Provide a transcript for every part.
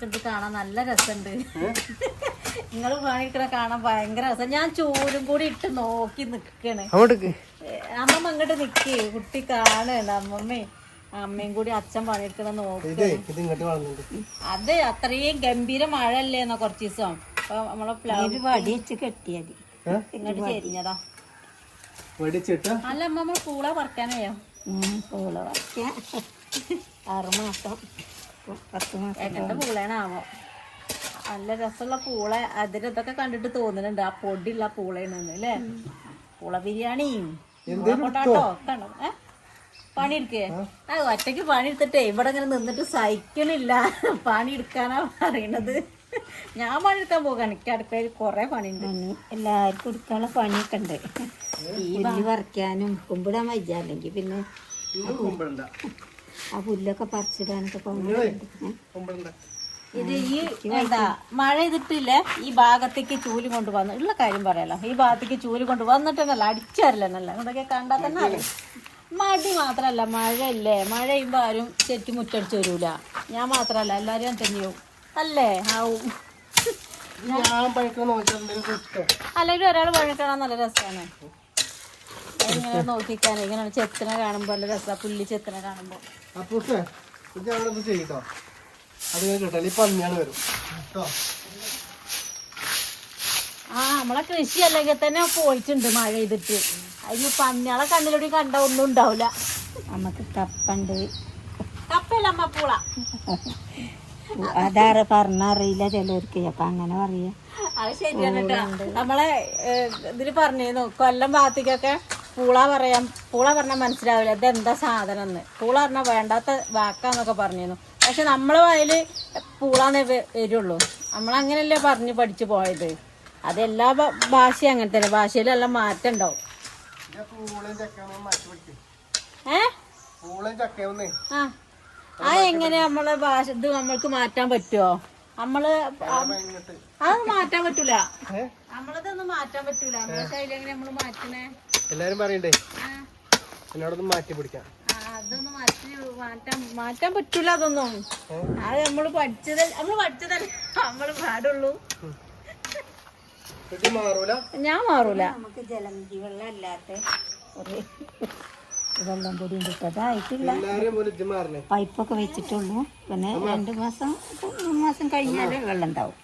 പണിയെടുത്തിട്ട് കാണാൻ നല്ല രസമുണ്ട്. നിങ്ങൾ പണിയെടുക്കണ കാണാൻ ഭയങ്കര രസം. ഞാൻ ചോരും കൂടി ഇട്ട് നോക്കി നിക്കണ്. അമ്മമ്മ അങ്ങോട്ട് നിക്കേ. കുട്ടി കാണുന്നുണ്ട് അമ്മമ്മേ. അമ്മയും കൂടി അച്ഛൻ പണിയെടുക്കണം നോക്കി. അതെ ഇങ്ങോട്ട് വളർന്നുണ്ട് അത് അത്രയും ഗംഭീര മഴ അല്ലേന്നോ കുറച്ച് ദിവസം. അപ്പൊ നമ്മളെ പ്ലാവ് വടിച്ച് കെട്ടിയത് ഇങ്ങോട്ട് ചെരിഞ്ഞതാ. വെടിച്ചിട്ട്? അല്ല അമ്മ പൂള പറിക്കാനയോ? പൂള പറക്കാൻ ആറ് മാസം പത്ത് മാസം എങ്ങനത്തെ പൂളേണാവോ? നല്ല രസമുള്ള പൂള അതിലതൊക്കെ കണ്ടിട്ട് തോന്നുന്നുണ്ട്. ആ പൊടിയുള്ള പൂളേണെന്ന് അല്ലേ? പൂള ബിരിയാണി പണി പൊട്ടാട്ടോ ആ ഒറ്റയ്ക്ക് പണി പണിയെടുക്കേ. ആ. ഒറ്റയ്ക്ക് പണിയെടുത്തിട്ടേ ഇവിടെ ഇങ്ങനെ നിന്നിട്ട് സഹിക്കണില്ല. പണിയെടുക്കാനാ പറയണത്. ഞാൻ പണിയെടുക്കാൻ പോകാൻ എനിക്ക് അടുക്കളയിൽ കുറെ പണിയുണ്ട്. പണി. എല്ലാവർക്കും എടുക്കാനുള്ള പണിയൊക്കെ ഉണ്ട്. ഈ പണി പറിക്കാനും കുമ്പിടാൻ വയ്യ. അല്ലെങ്കിൽ പിന്നെ കുമ്പളണ്ട ആ പുല്ലൊക്കെ പറിച്ചിടാനൊക്കെ പോകുന്നുണ്ട് ഇത് ഈ എന്താ മഴ ചെയ്തിട്ടില്ലേ ഈ ഭാഗത്തേക്ക് ചൂൽ കൊണ്ട് വന്നു ഉള്ള കാര്യം പറയാലോ. ഈ ഭാഗത്തേക്ക് ചൂൽ കൊണ്ട് വന്നിട്ടുണ്ടല്ലോ നല്ല ഇതൊക്കെ കണ്ടാൽ തന്നെ അറിയാം. മടി മാത്രല്ല മഴയല്ലേ. മഴ ചെയ്യുമ്പോൾ ആരും ചെറ്റി മുറ്റടിച്ച് വരൂല. ഞാൻ മാത്രല്ല എല്ലാവരും തന്നെയാവും അല്ലേ? ആവും. അല്ലെങ്കിൽ ഒരാൾ പണിക്കണം നല്ല രസമാണ് ഇങ്ങനെ നോക്കിക്കാൻ ഇങ്ങനെ ചെത്തിനെ കാണുമ്പോൾ നല്ല രസമാണ് പുല്ലി ചെത്തിനെ കാണുമ്പോൾ അപ്പൂസേ ഇത് ഞങ്ങളിത് ചെയ്യട്ടോ. അത് ഈ പന്നിയാണ് വരും. കേട്ടോ? ആ നമ്മളെ കൃഷി അല്ലെങ്കിൽ തന്നെ പോയിട്ടുണ്ട് മഴ ചെയ്തിട്ട് അതിന് പന്നികളെ കണ്ണിലൂടെ കണ്ട ഒന്നും ഉണ്ടാവില്ല നമുക്ക് കപ്പുണ്ട്. കപ്പല്ല അമ്മ പൂള. അതാറ് പറഞ്ഞറിയില്ല ചിലവർക്ക് അപ്പൊ അങ്ങനെ പറയാ. അത് ശരിയാണ് കേട്ടോ. നമ്മളെ ഇതിൽ ഇതിൽ പറഞ്ഞിരുന്നു കൊല്ലം ഭാഗത്തേക്കൊക്കെ പൂള പറയാം. പൂള പറഞ്ഞാൽ മനസ്സിലാവില്ല. ഇതെന്താ സാധനം എന്ന് പൂള പറഞ്ഞാൽ വേണ്ടാത്ത വാക്കാന്നൊക്കെ പറഞ്ഞിരുന്നു. പക്ഷെ നമ്മളെ വായിൽ പൂളാന്നേ വരുള്ളൂ. നമ്മളങ്ങനെയല്ലേ പറഞ്ഞ് പഠിച്ചു പോയത്. അതെല്ലാ ഭാഷയും അങ്ങനെ തന്നെ. ഭാഷയിലെല്ലാം മാറ്റം ഉണ്ടാവും. ആ. എങ്ങനെ നമ്മളെ ഭാഷ ഇത് നമ്മൾക്ക് മാറ്റാൻ പറ്റുമോ നമ്മൾ അത് മാറ്റാൻ പറ്റൂല. നമ്മളതൊന്നും മാറ്റാൻ പറ്റൂല. നമ്മളെ ശൈലി എങ്ങനെ നമ്മൾ മാറ്റണേ? എല്ലാരും പറയണ്ടേ? എന്നോടൊന്നും മാറ്റി പിടിക്കാം. അതൊന്നും മാറ്റി മാറ്റാൻ മാറ്റാൻ പറ്റൂല അതൊന്നും? അത് നമ്മൾ പഠിച്ചത് നമ്മൾ പഠിച്ചതല്ല നമ്മൾ പാടുള്ളൂ. ഞാൻ മാറൂല. നമുക്ക് ജലനിധി വെള്ളം അല്ലാത്ത ഒരു വെള്ളം കൂടി ഉണ്ട്. അതായിട്ടില്ല എല്ലാരും പോലെ ഇത് മാറണേ. പൈപ്പൊക്കെ വെച്ചിട്ടുള്ളൂ. പിന്നെ രണ്ട് മാസം മൂന്ന് മാസം കഴിഞ്ഞാലേ വെള്ളം ഉണ്ടാവും.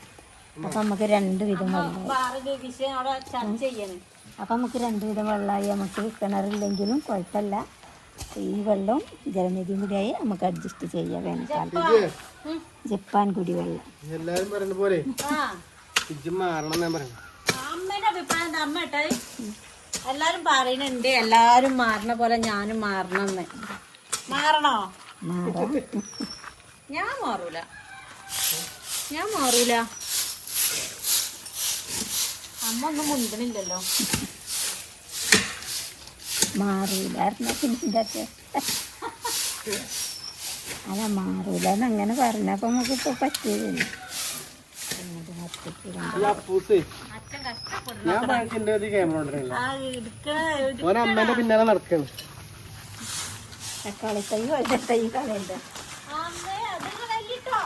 അപ്പൊ നമുക്ക് രണ്ട് വിധം വെള്ളം വേറൊരു വിഷയം അവിടെ ചർച്ച ചെയ്യണം. അപ്പൊ നമുക്ക് രണ്ട് വിധം വെള്ളമായി നമുക്ക് കിണറില്ലെങ്കിലും കുഴപ്പമില്ല. ഈ വെള്ളവും ജലനിധിയും കൂടിയായി നമുക്ക് അഡ്ജസ്റ്റ് ചെയ്യാം വേനൽക്കാലം ജപ്പാൻ. കുടിവെള്ളം. എല്ലാരും പറയുന്ന പോലെ എല്ലാരും പറയുന്നുണ്ട് എല്ലാരും മാറണ പോലെ ഞാനും മാറണമെന്ന്. മാറണോ? മാറാം ഞാൻ മാറൂല. ഞാൻ മാറൂല. അമ്മ ഒന്നും മാറൂലായിരുന്നു പിന്നെ അല്ല മാറൂല എന്നങ്ങനെ പറഞ്ഞപ്പോ നമുക്ക് പറ്റിയതില്ല പറ്റിയില്ല അപ്പൂസേ അച്ഛൻ കഷ്ടപ്പെടും ഞാൻ പണിക്കിന്റെ ഒരു ക്യാമറ ഉണ്ടല്ലോ ഓൻ അമ്മേന്റെ പിന്നാലെ നടക്കാണ്. തക്കാളി തൈ വെള്ള തൈ കളയണ്ട അമ്മേ അത് കളയിട്ടോ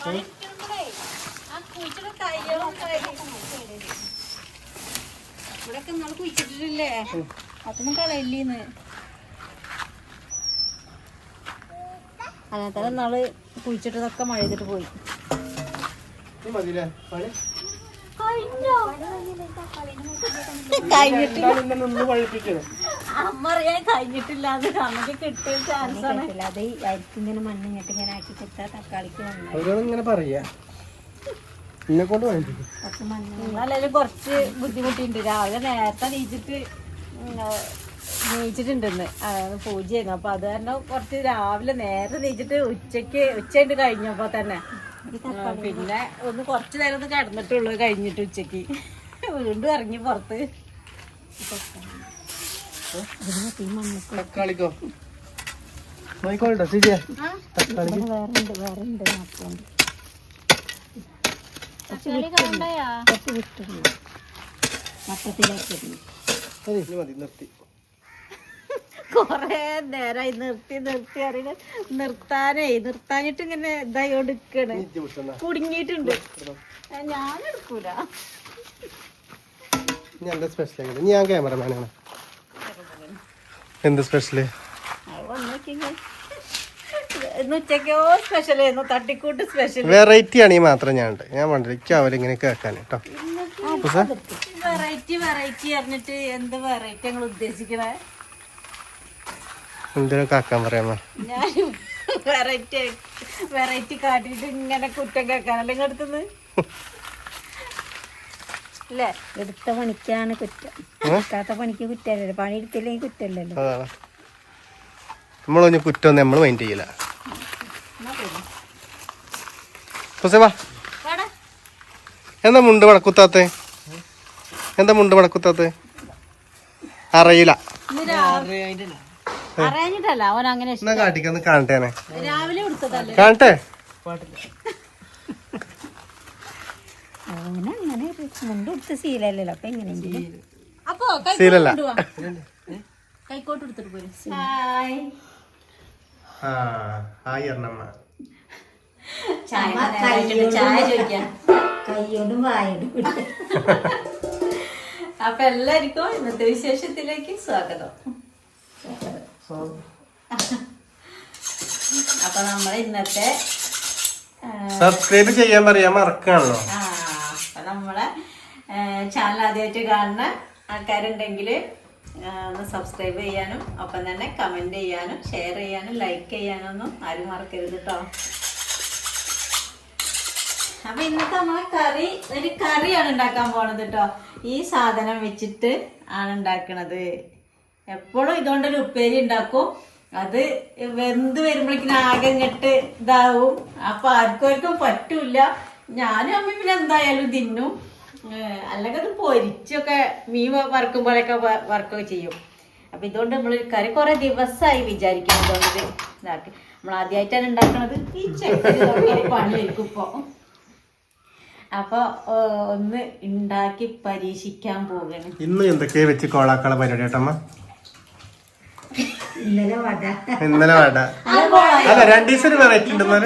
കളിക്കുമ്പോഴേ ആ കുഴിച്ചിട്ട് തൈകളും ഇവിടൊക്കെ നമ്മൾ കുഴിച്ചിട്ടില്ലേ അതൊന്നും കളയില്ലേന്ന് അങ്ങനെ തന്നെ നാൾ കുഴിച്ചിട്ടതൊക്കെ മഴ ചെയ്തിട്ട് പോയി. കഴിഞ്ഞിട്ടില്ല. അത്. അരിക്കിങ്ങനെ മണ്ണ് ഇങ്ങനെ ആക്കി കൊടുത്താൽ തക്കാളിക്ക് വന്നു പറയാ. എന്നെ കൊണ്ട് പഴിപ്പിക്കും കുറച്ച് ബുദ്ധിമുട്ടുണ്ട്. രാവിലെ നേരത്തെ നീച്ചിട്ട് നീച്ചിട്ടുണ്ടെന്ന്. പൂജയായിരുന്നു. അപ്പൊ അത് കാരണം കുറച്ച് രാവിലെ നേരത്തെ നീച്ചിട്ട് ഉച്ചയ്ക്ക് ഉച്ചയായിട്ട് കഴിഞ്ഞപ്പോ തന്നെ പിന്നെ ഒന്ന് കുറച്ച് നേരം ഒന്ന് കിടന്നിട്ടുള്ളൂ. കഴിഞ്ഞിട്ട് ഉച്ചയ്ക്ക് വീണ്ടും ഇറങ്ങി പുറത്ത്. തക്കാളിക്കോ? മണ്ണ് തക്കാളിക്കോ. നോയിക്കോട്ടോ ശരിയാ ആ, തക്കാളി ഇവിടെ വേറെ ഉണ്ട് വേറെ ഉണ്ട് നാട്ടിലുണ്ട് തക്കാളി കണ്ടായാ കുറച്ച് നിർത്തി. കൊറേ നേരമായി നിർത്തി നിർത്തി അറിയില്ല. നിർത്താനേ നിർത്താനിട്ട് ഇങ്ങനെ ഇതായി എടുക്കണ കുടുങ്ങിട്ടുണ്ട്. കുടുങ്ങിയിട്ടുണ്ട്. ഞാൻ എടുക്കൂല. സ്പെഷ്യൽ ഞാൻ ക്യാമറമാനാണ് എന്ത് സ്പെഷ്യൽ ഇന്ന് ഉച്ചക്കോ സ്പെഷ്യൽ ആയിരുന്നു. തട്ടിക്കൂട്ട് സ്പെഷ്യൽ വെറൈറ്റി ആണെങ്കിൽ മാത്രം ഞാൻ ഉണ്ട് ഞാൻ വേണ്ട എനിക്ക് അവരിങ്ങനെ കേൾക്കാൻ കേട്ടോ. വെറൈറ്റി വെറൈറ്റി അറിഞ്ഞിട്ട് എന്ത് വെറൈറ്റി ഞങ്ങൾ ഉദ്ദേശിക്കണേ? എന്തിനാ കാക്കാൻ പറയാമോ ഞാൻ വെറൈറ്റി വെറൈറ്റി കാട്ടിട്ട് ഇങ്ങനെ കുറ്റം കേൾക്കാനല്ലേ ഇങ്ങടുത്തുനിന്ന് അല്ലേ? എടുത്ത പണിക്കാണ് കുറ്റം. എടുക്കാത്ത പണിക്ക് കുറ്റമല്ലല്ലോ. പണി എടുത്തില്ലെങ്കിൽ കുറ്റമല്ലല്ലോ നമ്മളൊന്നും കുറ്റമൊന്നും നമ്മൾ മൈൻഡ് ചെയ്യില്ല എന്നാ പിന്നെ. പക്ഷേ വാ വാടാ. എന്താ മുണ്ട് മടക്കുത്താത്തെ? എന്താ മുണ്ട് മടക്കുത്താത്തെ? അറിയില്ല. കാട്ടിക്കൊന്ന് കാണട്ടെ കാണട്ടെ. ശീലല്ല. കൈക്കോട്ട് എടുത്തിട്ട് പോരും. ഹായ് എറണമ്മ ചായ നേരായിട്ടുണ്ട്. ചായ ചോദിക്കാം. കൈയോടും വായോടും അപ്പൊ എല്ലാവർക്കും ഇന്നത്തെ വിശേഷത്തിലേക്ക് സ്വാഗതം. അപ്പൊ നമ്മൾ ഇന്നത്തെ സബ്സ്ക്രൈബ് ചെയ്യാൻ പറയാൻ മറക്കാണല്ലോ. ആ, അപ്പൊ നമ്മളെ ചാനൽ ആദ്യമായിട്ട് കാണുന്ന ആൾക്കാരുണ്ടെങ്കിൽ ഒന്ന് സബ്സ്ക്രൈബ് ചെയ്യാനും ഒപ്പം തന്നെ കമന്റ് ചെയ്യാനും ഷെയർ ചെയ്യാനും ലൈക്ക് ചെയ്യാനൊന്നും ആരും മറക്കരുത് കേട്ടോ അപ്പൊ ഇന്നത്തെ നമ്മളെ കറി ഒരു കറിയാണ് ഉണ്ടാക്കാൻ പോണത് കേട്ടോ ഈ സാധനം വെച്ചിട്ട് ആണ് ഉണ്ടാക്കണത്. എപ്പോഴും ഇതുകൊണ്ടൊരു ഉപ്പേരി ഉണ്ടാക്കും. അത് വെന്ത് വരുമ്പോഴേക്കും ആകെ ഇങ്ങട്ട് ഇതാവും. അപ്പൊ ആർക്കും പറ്റൂല ഞാനും അമ്മ പിന്നെ എന്തായാലും തിന്നും. അല്ലെങ്കിൽ അത് പൊരിച്ചൊക്കെ മീൻ വറക്കും പോലെയൊക്കെ വറക്കൊക്കെ ചെയ്യും. അപ്പൊ ഇതുകൊണ്ട് നമ്മൾ കറി കുറെ ദിവസമായി വിചാരിക്കുന്നത് ഇതാക്കി. നമ്മൾ ആദ്യമായിട്ടാണ് ഉണ്ടാക്കുന്നത് ഈ ചെക്കി പണിയായിരിക്കും ഇപ്പൊ. അപ്പൊ ഒന്ന് ഉണ്ടാക്കി പരീക്ഷിക്കാൻ പോകണം ഇന്ന് എന്തൊക്കെയാ വെച്ച് കോളാക്കള പരിപാടി കേട്ടമ്മ ഇന്നലെ വട. ഇന്നലെ വട. അല്ല രണ്ടീസം വെറൈറ്റി ഉണ്ടെന്നാൽ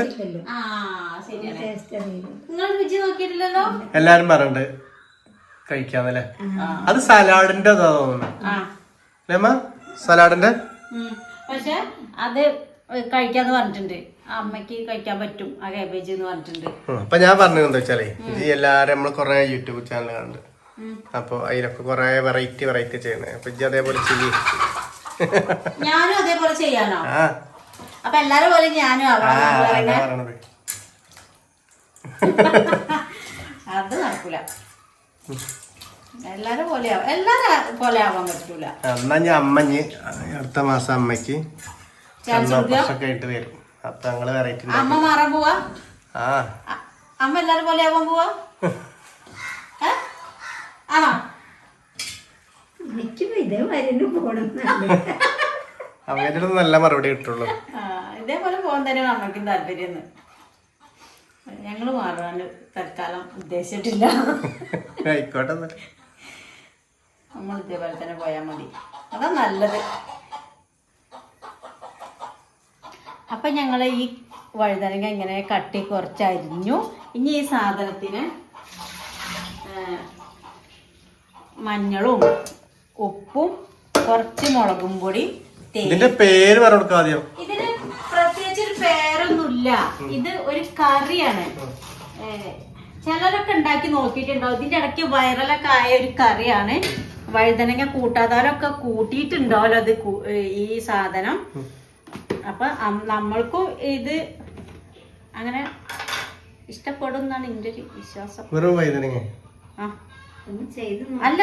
എല്ലാരും പറഞ്ഞിട്ട് കഴിക്കാന്നല്ലേ? അത് സലാഡിന്റെ അതാ തോന്നുന്നു സലാഡിന്റെ. പക്ഷെ അത് കഴിക്കാന്ന് പറഞ്ഞിട്ടുണ്ട്. അമ്മയ്ക്ക് കഴിക്കാൻ പറ്റും ആ കാബേജ് എന്ന് പറഞ്ഞിട്ടുണ്ട്. അപ്പൊ ഞാൻ പറഞ്ഞത് എന്താ വെച്ചാലേ എല്ലാരും നമ്മൾ കൊറേ യൂട്യൂബ് ചാനൽ കാണുന്നുണ്ട്. അപ്പൊ അതിലൊക്കെ കൊറേ വെറൈറ്റി വെറൈറ്റി ചെയ്യണേ അപ്പൊ ഇജ്ജ് അതേപോലെ ചെയ്യും. ഞാനും അതേപോലെ ചെയ്യാനോ? അപ്പൊ എല്ലാരും പോലെ ഞാനും അതാ നടക്കൂല. എല്ലാരും പോലെ ആവാം എല്ലാരും പോലെ ആവാൻ പറ്റൂല. എന്നാ ഞാൻ അമ്മഞ്ഞ് അടുത്ത മാസം അമ്മയ്ക്ക് ഒക്കെ ആയിട്ട് വരും. അപ്പൊ ഞങ്ങൾ വെറൈറ്റി അമ്മ മാറാൻ പോവാ? ആ. അ- അമ്മ എല്ലാരും പോലെ ആവാൻ പോവാ? ഏ? ആണോ? എനിക്ക് ഇതേ മരുന്ന് പോണം അവരുടെ നല്ല മറുപടി കിട്ടുള്ളൂ. ഇതേപോലെ പോകാൻ തന്നെയാണ് അമ്മയ്ക്കും താല്പര്യം ഞങ്ങൾ മാറാൻ തൽക്കാലം ഉദ്ദേശിച്ചിട്ടില്ല. ആയിക്കോട്ടെ. നമ്മൾ ഇതേപോലെ തന്നെ പോയാൽ മതി. അതാ നല്ലത്. അപ്പൊ ഞങ്ങൾ ഈ വഴുതനങ്ങ ഇങ്ങനെ കട്ടി കുറച്ച് അരിഞ്ഞു. ഇനി ഈ സാധനത്തിന് മഞ്ഞളും ഉപ്പും കുറച്ച് മുളകും പൊടി ഇതിന്റെ പേര് പറഞ്ഞു ഇതിന് പ്രത്യേകിച്ച് ഒരു പേരൊന്നുമില്ല. ഇത് ഒരു കറിയാണ്. ചിലരൊക്കെ ഉണ്ടാക്കി നോക്കിയിട്ടുണ്ടാവും. ഇതിന്റെ ഇടയ്ക്ക് വൈറലൊക്കെ ആയ ഒരു കറിയാണ്. വഴുതനങ്ങ കൂട്ടാതാരൊക്കെ കൂട്ടിയിട്ടുണ്ടാവല്ലോ അത് ഈ സാധനം. അപ്പൊ നമ്മൾക്കും ഇത് അങ്ങനെ ഇഷ്ടപ്പെടും എന്നാണ് എന്റെ ഒരു വിശ്വാസം. വെറും ആ. ഒന്ന് ചെയ്ത് അല്ല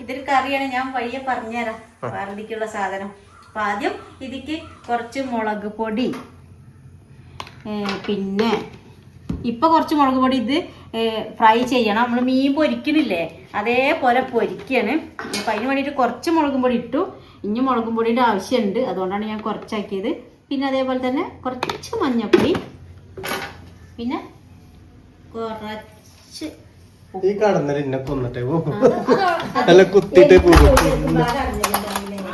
ഇതൊരു കറിയാണ്. ഞാൻ വഴിയെ പറഞ്ഞുതരാം. വേറെന്തൊക്കെയുള്ള സാധനം. അപ്പൊ ആദ്യം ഇതിക്ക് കുറച്ച് മുളക് പൊടി. പിന്നെ ഇപ്പൊ കുറച്ച് മുളക് പൊടി ഇത് ഫ്രൈ ചെയ്യണം. നമ്മൾ മീൻ പൊരിക്കണില്ലേ? അതേപോലെ പൊരിക്കാണ്. അപ്പൊ അതിന് വേണ്ടിയിട്ട് കുറച്ച് മുളകും പൊടി ഇട്ടു. ഇനി മുളകും പൊടിയുടെ ആവശ്യമുണ്ട്. അതുകൊണ്ടാണ് ഞാൻ കുറച്ചാക്കിയത്. പിന്നെ അതേപോലെ തന്നെ കുറച്ച് മഞ്ഞപ്പൊടി പിന്നെ കുറച്ച് ഈ കടന്നൽ എന്നെ കൊന്നിട്ടേ പോ. അല്ല കുത്തിട്ടേ പോകും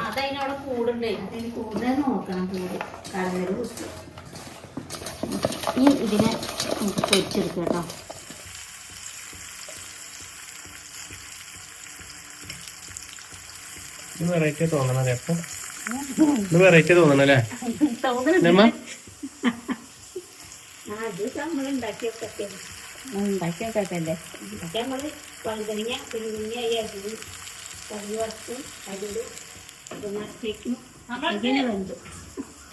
അതതിനവിടെ കൂടുണ്ട്? കൂടുതൽ നോക്കണം കൂടി കുത്തി. ഇനി ഇതിനെ നമുക്ക് പൊരിച്ചെടുക്കാം കേട്ടോ. ഇത് വെറൈറ്റി തോന്നണല്ലേ അപ്പൊ? ഇത് വെറൈറ്റി നമ്മ? ഉണ്ടാക്കിയൊക്കെ കറി വറുത്ത് ഇതിന് വെന്തു.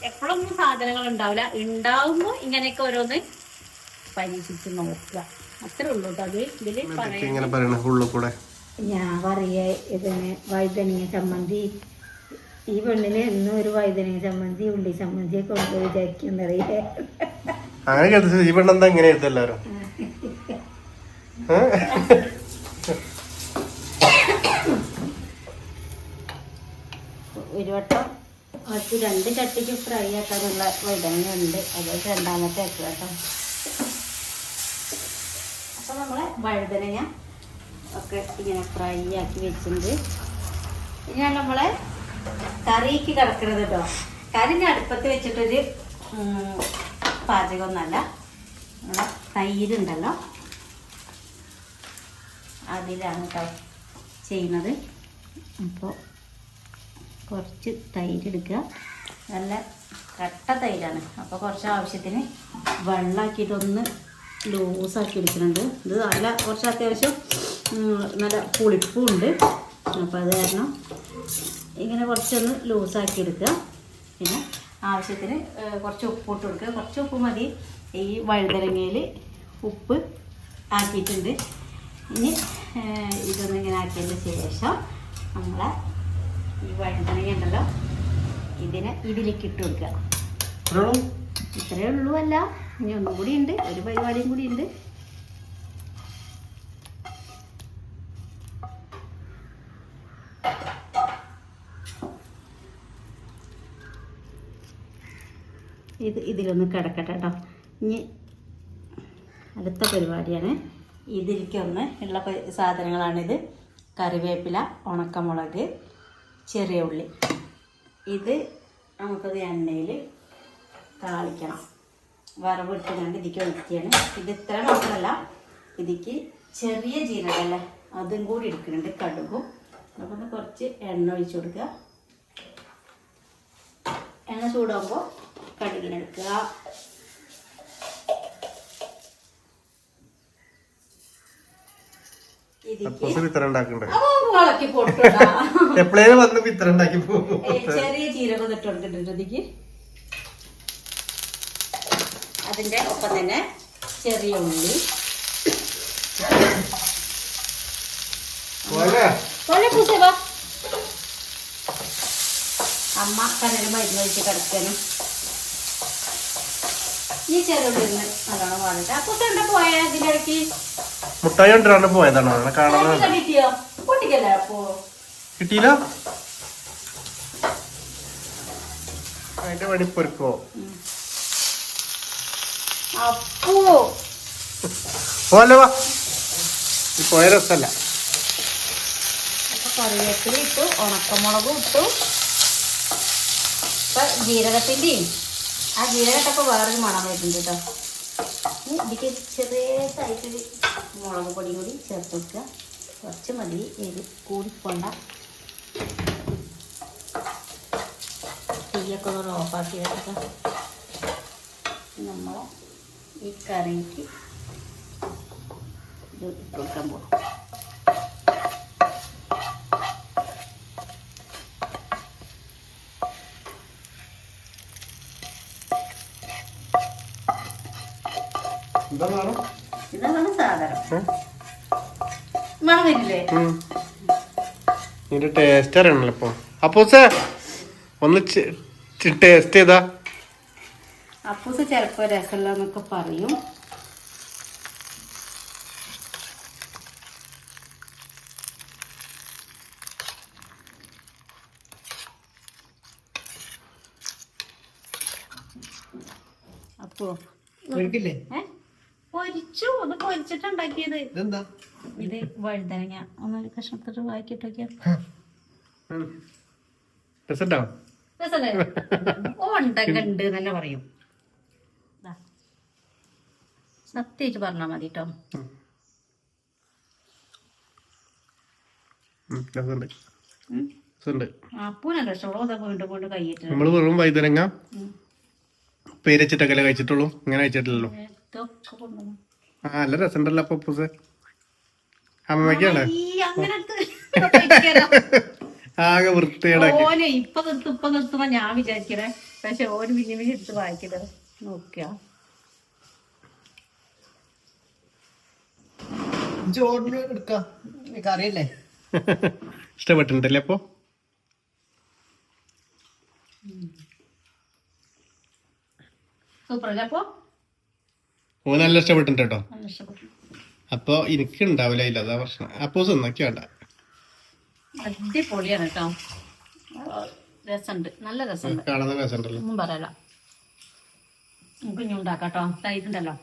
എപ്പോഴൊന്നും സാധനങ്ങൾ ഉണ്ടാവില്ല. ഉണ്ടാവുമ്പോ ഇങ്ങനെയൊക്കെ ഓരോന്ന് പരീക്ഷിച്ച് നോക്കുക. അത്രേ ഉള്ളൂ കേട്ടോ അത്. ഇതിൽ പറയാം ഞാൻ പറയേ ഇതിന് വഴുതനങ്ങ ചമ്മന്തി. ഈ പെണ്ണിന് എന്നും ഒരു വഴുതനങ്ങ ചമ്മന്തി ഉള്ളി ചമ്മന്തിയൊക്കെ കൊണ്ട് വിചാരിക്കുന്നറിയേ അങ്ങനെ കേട്ടു ഈ പെണ്ണെന്താ ഇങ്ങനെ എഴുതും എല്ലാവരും ഒരു വട്ടം കുറച്ച് രണ്ട് ചട്ടിക്ക് ഫ്രൈ ആക്കാനുള്ള വഴുതനങ്ങ ഉണ്ട്. അത് രണ്ടാമത്തെ കേട്ടോ. അപ്പൊ നമ്മളെ വഴുതനങ്ങ ഒക്കെ ഇങ്ങനെ ഫ്രൈ ആക്കി വെച്ചിട്ടുണ്ട്. ഇനി നമ്മളെ കറിക്ക് കിടക്കരുത് കേട്ടോ കറി ഞാൻ അടുപ്പത്ത് വെച്ചിട്ടൊരു പാചകമൊന്നുമല്ല. നമ്മളെ തൈരുണ്ടല്ലോ. അതിലാണ് കേട്ടോ ചെയ്യുന്നത്. അപ്പോൾ കുറച്ച് തൈര് എടുക്കുക നല്ല കട്ട തൈരാണ്. അപ്പോൾ കുറച്ച് ആവശ്യത്തിന് വെള്ളമാക്കിയിട്ടൊന്ന് ലൂസാക്കി എടുക്കുന്നുണ്ട്. ഇത് നല്ല കുറച്ച് അത്യാവശ്യം നല്ല പുളിപ്പും ഉണ്ട് അപ്പോൾ അത് കാരണം ഇങ്ങനെ കുറച്ചൊന്ന് ലൂസാക്കി എടുക്കുക പിന്നെ ആവശ്യത്തിന് കുറച്ച് ഉപ്പ് ഇട്ട് കൊടുക്കുക. കുറച്ച് ഉപ്പ് മതി. ഈ വഴുതരങ്ങയിൽ ഉപ്പ് ആക്കിയിട്ടുണ്ട്. ഇനി ഇതൊന്നും ഇതൊന്ന് ഇങ്ങനെ ആക്കിയതിന് ശേഷം നമ്മൾ ഈ വഴുതനങ്ങ ഉണ്ടല്ലോ ഇതിനെ ഇതിലേക്ക് ഇട്ട് കൊടുക്കുക. ഇത്രയേ ഉള്ളൂ അല്ല. ഇനി ഒന്നും കൂടി ഉണ്ട്. ഒരു പരിപാടിയും കൂടി ഉണ്ട് ഇത് ഇതിലൊന്ന് കിടക്കട്ടെ കേട്ടോ ഇനി അടുത്ത പരിപാടിയാണ്. ഇതിലേക്കൊന്ന് ഉള്ള സാധനങ്ങളാണിത്. കറിവേപ്പില ഉണക്കമുളക് ചെറിയ ഉള്ളി. ഇത് നമുക്കത് എണ്ണയിൽ താളിക്കണം. വറവിട്ട് കണ്ട് ഇതിക്ക് ഒഴിക്കുകയാണ്. ഇത് ഇത്ര മാത്രമല്ല ഇതിക്ക് ചെറിയ ജീരകമല്ലേ അതും കൂടി എടുക്കുന്നുണ്ട് കടുകും. അപ്പം കുറച്ച് എണ്ണ ഒഴിച്ചു കൊടുക്കുക. എണ്ണ ചൂടാകുമ്പോൾ കടുകിനെടുക്കുക. ചെറിയ ജീരകം ഇട്ട് കൊടുത്തിട്ടുണ്ട് ഇതിക്ക് അതിന്റെ ഒപ്പം തന്നെ ചെറിയ ഉള്ളി. അമ്മ കനരമായിട്ട് കഴിച്ച് കിടക്കാനും അപ്പൊ പോയ? ഇതിന്റെ ഇടയ്ക്ക് മുട്ടായി കൊണ്ടിരാണ്ട് പോയതാണോ? അങ്ങനെ കാണാൻ കിട്ടിയോ? പൊട്ടിക്കല്ലേ അപ്പോ കിട്ടിയില്ല? അതിന്റെ പണി പൊരുക്കോ? അപ്പോ പോലെ വാ. പോയ രസമല്ല കറിവേപ്പില ഇട്ടു ഉണക്കമുളകും ഇട്ടു ഇപ്പൊ ജീരകത്തിന്റെയും ആ ജീരകട്ടൊക്കെ വേറൊരു മണം വരുന്നുണ്ട് കേട്ടോ. ഇതിക്ക് ചെറിയതായിട്ടൊരു മുളക് പൊടി കൂടി ചേർത്ത് വെക്കുക. കുറച്ച് മതി. ഇത് കൂടിക്കൊണ്ട തീയൊക്കെ ഒന്ന് ഓഫാക്കി വെക്കുക നമ്മൾ ഈ കറിക്ക് ഇത് കൊടുക്കാൻ പോകും എന്താ വേണം ഇതാണ് സാധനം മണം വരില്ലേ ഇതിന്റെ ടേസ്റ്റ് അറിയണല്ലോ ഇപ്പൊ. ഒന്ന് ടേസ്റ്റ് ചെയ്താ. അപ്പൂസ് ചിലപ്പോൾ രസമില്ല എന്നൊക്കെ പറയും. അപ്പോ കഴിക്കില്ലേ ഏ? ഒന്ന് പൊരിച്ചിട്ടുണ്ടാക്കിയത് ഇതെന്താ? ഇത് വഴുതനങ്ങ. ഒന്ന് കഷ്ണത്തിട്ട് വായിക്കിട്ടൊക്കെ. രസമുണ്ടാവും രസല്ലേ? ഓ ഉണ്ടൊക്കെ ഉണ്ട് എന്ന് തന്നെ പറയും. ദാ. പറഞ്ഞാ മതി കേട്ടോ നമ്മൾ വെറും വൈദ്യനങ്ങ പേരച്ചിട്ടൊക്കെ കഴിച്ചിട്ടുള്ളൂ? ഇങ്ങനെ കഴിച്ചിട്ടില്ലല്ലോ? ആ നല്ല രസമുണ്ടല്ലോ അപ്പൊ പൂസ് അമ്മയ്ക്കാണ്. ആകെ വൃത്തികേടാക്കി. ഓന് ഇപ്പൊ നിർത്തും ഇപ്പൊ നിർത്തുമ്പോ ഞാൻ വിചാരിക്കണേ. പക്ഷെ ഓന് പിന്നെ പിന്നെ എടുത്ത് വായിക്കണത് നോക്കിയാ. ചോറിന് എടുക്കാം. കറിയല്ലേ ഇഷ്ടപ്പെട്ടിട്ടുണ്ടല്ലേ അപ്പൊ? സൂപ്പർ അല്ലേ അപ്പൊ? ഓ നല്ല ഇഷ്ടപ്പെട്ടിട്ടുണ്ട് കേട്ടോ. അപ്പൊ എനിക്ക് ഉണ്ടാവില്ല ഇല്ല അതാ പ്രശ്നം. അപ്പോ ഒന്നൊക്കെ വേണ്ട. അടിപൊളിയാണ് കേട്ടോ. രസമുണ്ട്. നല്ല രസമുണ്ട്. കാണുന്ന രസമുണ്ടല്ലോ. ഒന്നും പറയല നമുക്ക് ഇനി ഉണ്ടാക്കാം കേട്ടോ. തൈരുണ്ടല്ലോ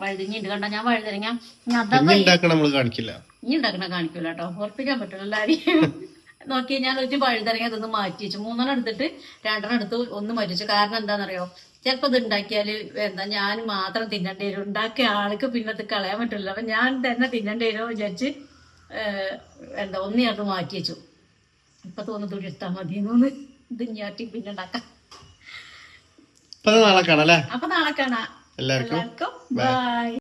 വഴുതിഞ്ഞിട്ട് കണ്ട? ഞാൻ വഴുതരങ്ങ ഉണ്ടാക്കണം കാണിക്കില്ല. ഇനി ഉണ്ടാക്കണ കാണിക്കൂല കേട്ടോ. ഉറപ്പിക്കാൻ പറ്റില്ല എല്ലാവരെയും നോക്കി ഞാൻ ഒരു വഴുതരങ്ങ ഇതൊന്ന് മാറ്റി വെച്ചു. മൂന്നെണ്ണം എടുത്തിട്ട് രണ്ടെണ്ണം എടുത്ത് ഒന്ന് മാറ്റി വെച്ചു. കാരണം എന്താണെന്നറിയോ? ചിലപ്പോൾ ഇത് ഉണ്ടാക്കിയാൽ എന്താ ഞാൻ മാത്രം തിന്നേണ്ടി വരും. ഉണ്ടാക്കിയ ആൾക്ക് പിന്നെ ഇത് കളയാൻ പറ്റില്ല അപ്പം ഞാൻ തന്നെ തിന്നേണ്ടി വരുമോ വിചാരിച്ച് ഏഹ്, എന്താ ഒന്നി അത് മാറ്റി വെച്ചു. ഇപ്പൊ തോന്നുന്നു എടുത്താൽ മതി എന്നൊന്ന് ഇത് പിന്നെ ഉണ്ടാക്കാം. അപ്പൊ നാളെ കാണാം എല്ലാവർക്കും ബൈ